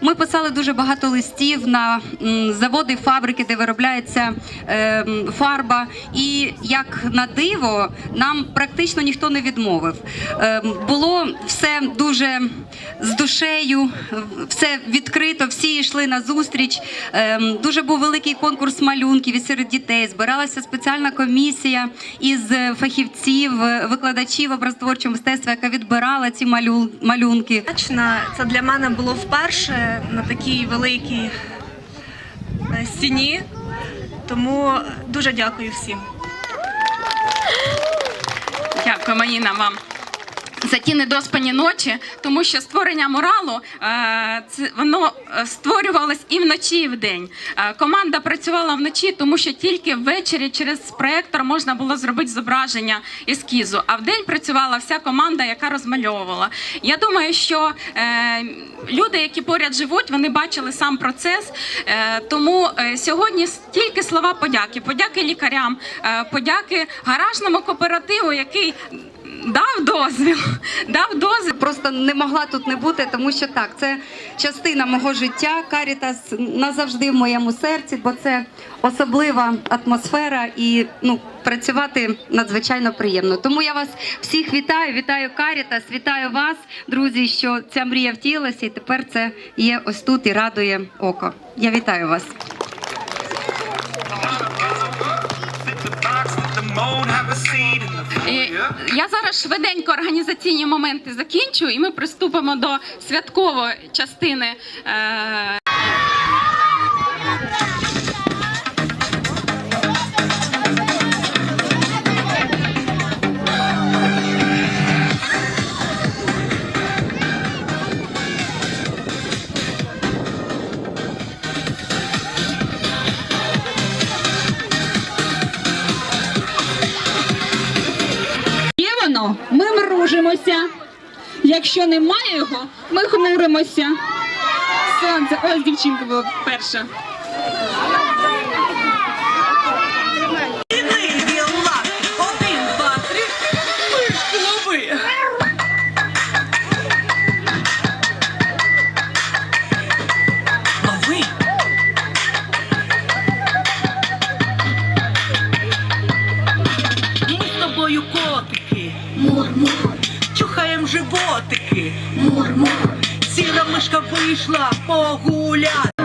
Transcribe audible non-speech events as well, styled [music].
Ми писали дуже багато листів на заводи, фабрики, де виробляється е, фарба. І як на диво, нам практично ніхто не відмовив. Е, було все дуже з душею, все відкрито, всі йшли на зустріч. Е, дуже був великий конкурс малюнків і серед дітей. Збиралася спеціальна комісія із фахівців, викладачів образотворчого мистецтва, яка відбирала ці малю- малюнки. Це для мене було вперше на такій великій е, стіні. Тому дуже дякую всім. Дякуємо, Маніна, вам. За ті недоспані ночі, тому що створення муралу е, воно е, створювалось і вночі, і вдень. Е, команда працювала вночі, тому що тільки ввечері через проектор можна було зробити зображення ескізу. А вдень працювала вся команда, яка розмальовувала. Я думаю, що люди, які поряд живуть, вони бачили сам процес. Тому сьогодні тільки слова подяки. Подяки лікарям, подяки гаражному кооперативу, який дав дозвіл, [laughs] дав дозвіл. Просто не могла тут не бути, тому що так, це частина мого життя. Карітас назавжди в моєму серці, бо це особлива атмосфера і ну. Працювати надзвичайно приємно. Тому я вас всіх вітаю. Вітаю Карітас, вітаю вас, друзі. Що ця мрія втілилася, і тепер це є ось тут і радує око. Я вітаю вас. І Я зараз швиденько організаційні моменти закінчу, і ми приступимо до святкової частини. Е, ми мружимося. Якщо немає його, ми хмуримося. Сонце, ось дівчинка була перша. Мур-мур. Чухаєм животики. Мур-мур. Сіра мишка вийшла погуляти.